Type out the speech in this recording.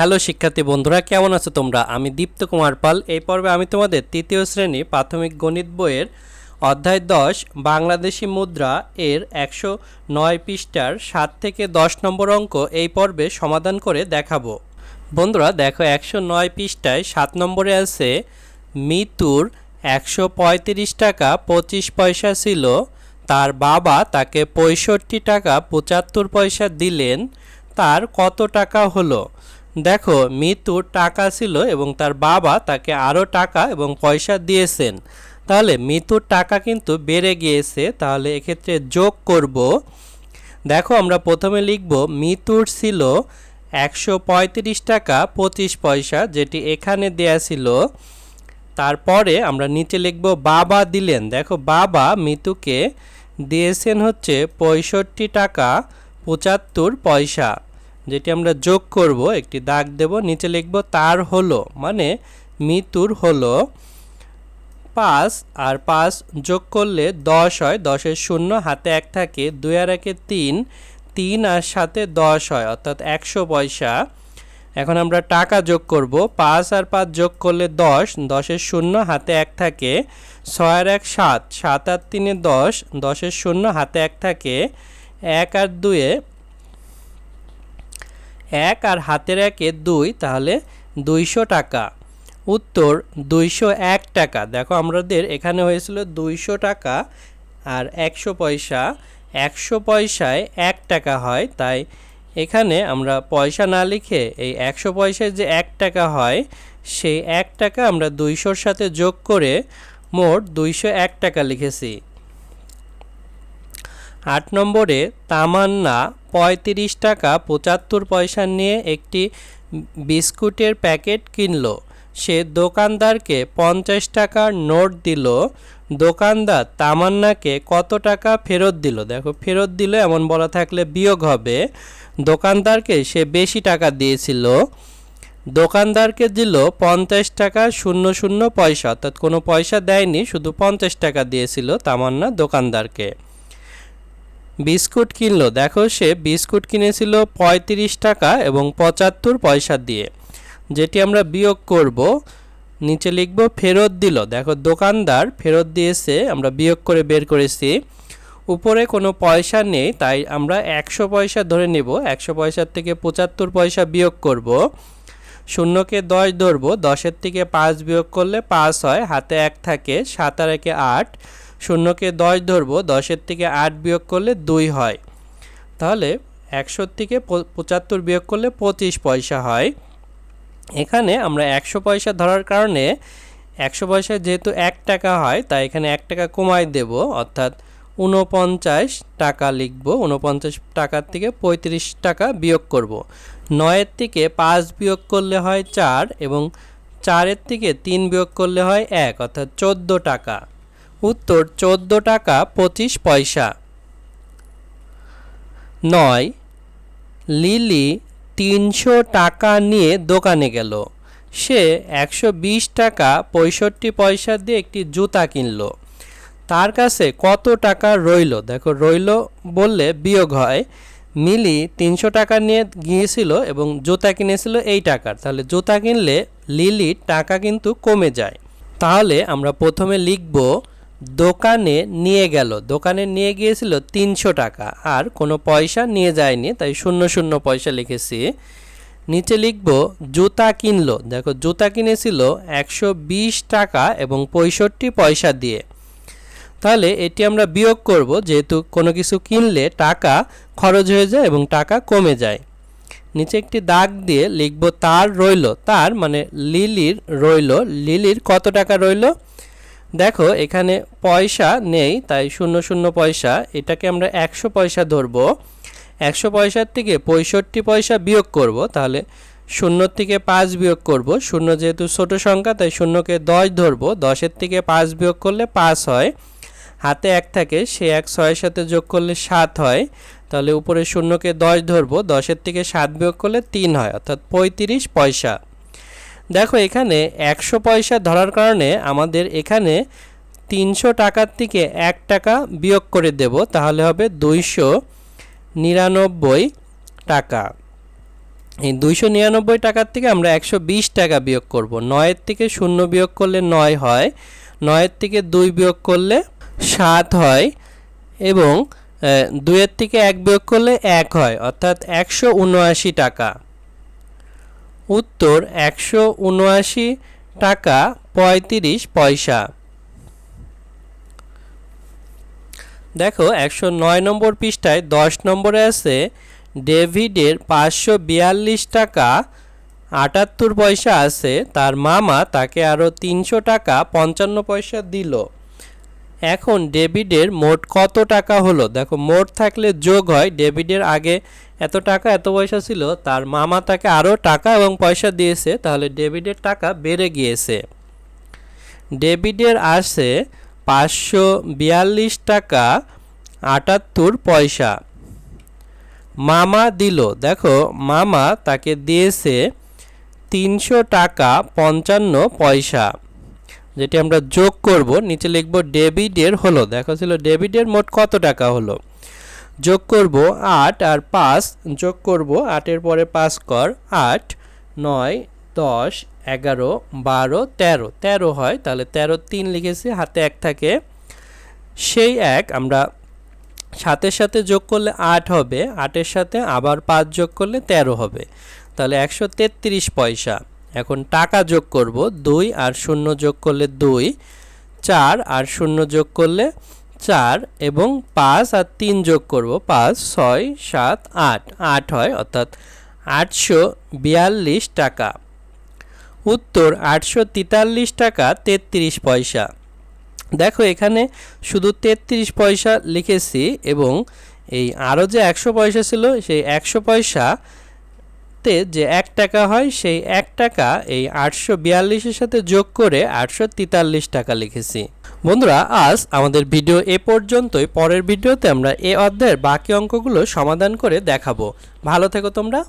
Hello শিক্ষার্থী বন্ধুরা, কেমন আছো তোমরা? আমি দীপ্ত কুমার পাল। এই পর্বে আমি তোমাদের তৃতীয় শ্রেণি প্রাথমিক গণিত বইয়ের অধ্যায় দশ, বাংলাদেশি মুদ্রা এর একশো নয় পৃষ্ঠার সাত থেকে দশ নম্বর অঙ্ক এই পর্বে সমাধান করে দেখাবো। বন্ধুরা, দেখো একশো নয় পৃষ্ঠায় সাত নম্বরে আছে, মিতুর একশো পঁয়ত্রিশ টাকা পঁচিশ পয়সা ছিল, তার বাবা তাকে পঁয়ষট্টি টাকা পঁচাত্তর পয়সা দিলেন, তার কত টাকা হলো? দেখো মিতুর টাকা ছিল এবং তার বাবা তাকে আরও টাকা এবং পয়সা দিয়েছেন। তাহলে মিতুর টাকা কিন্তু বেড়ে গিয়েছে, তাহলে এক্ষেত্রে যোগ করব। দেখো, আমরা প্রথমে লিখব মিতুর ছিল একশো পঁয়ত্রিশ টাকা পঁচিশ পয়সা যেটি এখানে দেয়া ছিল। তারপরে আমরা নিচে লিখব, বাবা দিলেন। দেখো, বাবা মিতুকে দিয়েছেন হচ্ছে পঁয়ষট্টি টাকা পঁচাত্তর পয়সা। যেটি আমরা যোগ করব, একটি দাগ দেব, নিচে লিখব তার হলো মানে মিতুর হলো পাঁচ, আর পাঁচ যোগ করলে দশ হয়, দশের শূন্য, হাতে এক থাকে, দুই আর একে তিন তিন আর সাথে দশ হয়, অর্থাৎ একশো পয়সা। এখন আমরা টাকা যোগ করব, পাঁচ আর পাঁচ যোগ করলে দশ, দশের শূন্য, হাতে এক থাকে, ছয় আর এক সাত সাত আর তিনে দশ, দশের শূন্য, হাতে এক থাকে, এক আর দুয়ে এক আর হাতের একে দুই, তাহলে দুইশো টাকা। উত্তর, দুইশো এক টাকা। দেখো আমাদের এখানে হয়েছিল দুইশো টাকা আর একশো পয়সা। একশো পয়সায় এক টাকা হয়, তাই এখানে আমরা পয়সা না লিখে এই একশো পয়সায় যে এক টাকা হয়, সেই এক টাকা আমরা দুইশোর সাথে যোগ করে মোট দুইশো এক টাকা লিখেছি। আট নম্বরে তামান্না পঁয়ত্রিশ টাকা পঁচাত্তর পয়সা নিয়ে একটি বিস্কুটের প্যাকেট কিনলো। সে দোকানদারকে পঞ্চাশ টাকার নোট দিল। দোকানদার তামান্নাকে কত টাকা ফেরত দিল? দেখো, ফেরত দিল এমন বলা থাকলে বিয়োগ হবে। দোকানদারকে সে বেশি টাকা দিয়েছিল। দোকানদারকে দিল পঞ্চাশ টাকা শূন্য শূন্য পয়সা। অর্থাৎ কোনো পয়সা দেয়নি, শুধু পঞ্চাশ টাকা দিয়েছিল তামান্না দোকানদারকে। বিস্কুট কিনলো। দেখো, সে বিস্কুট কিনেছিল পঁয়ত্রিশ টাকা এবং পঁচাত্তর পয়সা দিয়ে। যেটি আমরা বিয়োগ করব, নিচে লিখব ফেরত দিল। দেখো, দোকানদার ফেরত দিয়েছে, আমরা বিয়োগ করে বের করেছি। উপরে কোনো পয়সা নেই, তাই আমরা একশো পয়সা ধরে নেব। একশো পয়সার থেকে পঁচাত্তর পয়সা বিয়োগ করব। শূন্যকে দশ ধরব, দশের থেকে পাঁচ বিয়োগ করলে পাঁচ হয়, হাতে এক থাকে, সাত আর একে আট। শূন্যকে দশ ধরবো, দশের থেকে আট বিয়োগ করলে দুই হয়। তাহলে একশোর থেকে পঁচাত্তর বিয়োগ করলে পঁচিশ পয়সা হয়। এখানে আমরা একশো পয়সা ধরার কারণে একশো পয়সায় যেহেতু এক টাকা হয়, তাই এখানে এক টাকা কমাই দেব, অর্থাৎ উনপঞ্চাশ টাকা লিখব উনপঞ্চাশ টাকার থেকে পঁয়ত্রিশ টাকা বিয়োগ করব। নয়ের থেকে পাঁচ বিয়োগ করলে হয় চার এবং চারের থেকে তিন বিয়োগ করলে হয় এক, অর্থাৎ চোদ্দ টাকা। উত্তর, চোদ্দ টাকা পঁচিশ পয়সা। নয়, লিলি তিনশো টাকা নিয়ে দোকানে গেল। সে একশো বিশ টাকা পঁয়ষট্টি পয়সা দিয়ে একটি জুতা কিনলো। তার কাছে কত টাকা রইল? দেখো, রইল বললে বিয়োগ হয়। মিলি তিনশো টাকা নিয়ে গিয়েছিল এবং জুতা কিনেছিল এই টাকার। তাহলে জুতা কিনলে লিলির টাকা কিন্তু কমে যায়। তাহলে আমরা প্রথমে লিখব দোকানে নিয়ে গেল। দোকানে নিয়ে গিয়েছিল তিনশো টাকা। আর কোনো পয়সা নিয়ে যায়নি, তাই শূন্য শূন্য পয়সা লিখেছি। নিচে লিখব, জুতা কিনলো। দেখো, জুতা কিনেছিল একশো বিশ টাকা এবং পঁয়ষট্টি পয়সা দিয়ে। তাহলে এটি আমরা বিয়োগ করব, যেহেতু কোনো কিছু কিনলে টাকা খরচ হয়ে যায় এবং টাকা কমে যায়। নিচে একটি দাগ দিয়ে লিখব, তার রইল। তার মানে লিলির রইল। লিলির কত টাকা রইল? দেখো, এখানে পয়সা নেই, তাই শূন্য শূন্য পয়সা, এটাকে আমরা একশো পয়সা ধরব। একশো পয়সার থেকে পঁয়ষট্টি পয়সা বিয়োগ করব, তাহলে শূন্য থেকে পাঁচ বিয়োগ করব। শূন্য যেহেতু ছোট সংখ্যা, তাই শূন্যকে দশ ধরবো, দশের থেকে পাঁচ বিয়োগ করলে পাঁচ হয়। হাতে এক থাকে, সে এক ছয়ের সাথে যোগ করলে সাত হয়। তাহলে উপরে শূন্যকে দশ ধরবো, দশের থেকে সাত বিয়োগ করলে তিন হয়, অর্থাৎ পঁয়ত্রিশ পয়সা। দেখো, এখানে একশো পয়সা ধরার কারণে আমাদের এখানে তিনশো টাকার থেকে এক টাকা বিয়োগ করে দেব, তাহলে হবে দুইশো নিরানব্বই টাকা। এই দুইশো নিরানব্বই টাকার থেকে আমরা একশো বিশ টাকা বিয়োগ করব। নয়ের থেকে শূন্য বিয়োগ করলে নয় হয়, নয়ের থেকে দুই বিয়োগ করলে সাত হয় এবং দুইয়ের থেকে এক বিয়োগ করলে এক হয়, অর্থাৎ একশো উনআশি টাকা। উত্তর একশো উনআশি টাকা পঁয়ত্রিশ পয়সা। দেখো, একশো নয় নম্বর পৃষ্ঠায় দশ নম্বরে আছে, ডেভিডের পাঁচশো বিয়াল্লিশ টাকা আটাত্তর পয়সা আছে, তার মামা তাকে আরও তিনশো টাকা পঞ্চান্ন পয়সা দিল। এখন ডেবিটের মোট কত টাকা হলো? দেখো, মোট থাকলে যোগ হয়। ডেবিটের আগে এত টাকা, এত পয়সা ছিল, তার মামা তাকে আরও টাকা এবং পয়সা দিয়েছে, তাহলে ডেবিটের টাকা বেড়ে গিয়েছে। ডেবিটের আসে পাঁচশো বিয়াল্লিশ টাকা আটাত্তর পয়সা। মামা দিল। দেখো, মামা তাকে দিয়েছে তিনশো টাকা পঞ্চান্ন পয়সা। যেটি আমরা যোগ করব, নিচে লিখব ডেবিটের হলো, দেখো ছিল ডেবিটের মোট কত টাকা হলো? যোগ করব আট আর পাঁচ, যোগ করব আটের পরে পাঁচ কর, আট, নয়, দশ, এগারো, বারো, তেরো। তেরো হয়, তাহলে তেরো তিন লিখেছি, হাতে এক থাকে। সেই এক আমরা সাতের সাথে যোগ করলে আট হবে, আটের সাথে আবার পাঁচ যোগ করলে তেরো হবে। তাহলে একশো তেত্রিশ পয়সা। এখন টাকা যোগ করব দুই আর শূন্য যোগ করলে দুই, চার আর শূন্য যোগ করলে চার এবং পাঁচ আর তিন যোগ করব পাঁচ, ছয়, সাত, আট আট হয়, অর্থাৎ আটশো বিয়াল্লিশ টাকা। উত্তর, আটশো তেতাল্লিশ টাকা, তেত্রিশ পয়সা। দেখো এখানে শুধু তেত্রিশ পয়সা লিখেছি এবং এই আরও যে একশো পয়সা ছিল, সেই একশো পয়সা তে যে এক টাকা হয়, সেই এক টাকা এই আটশো বিয়াল্লিশের সাথে যোগ করে আটশো তেতাল্লিশ টাকা লিখেছি। বন্ধুরা, আজ আমাদের ভিডিও এ পর্যন্তই। পরের ভিডিওতে আমরা এ অধ্যায়ের বাকি অঙ্কগুলো সমাধান করে দেখাবো। ভালো থেকো তোমরা।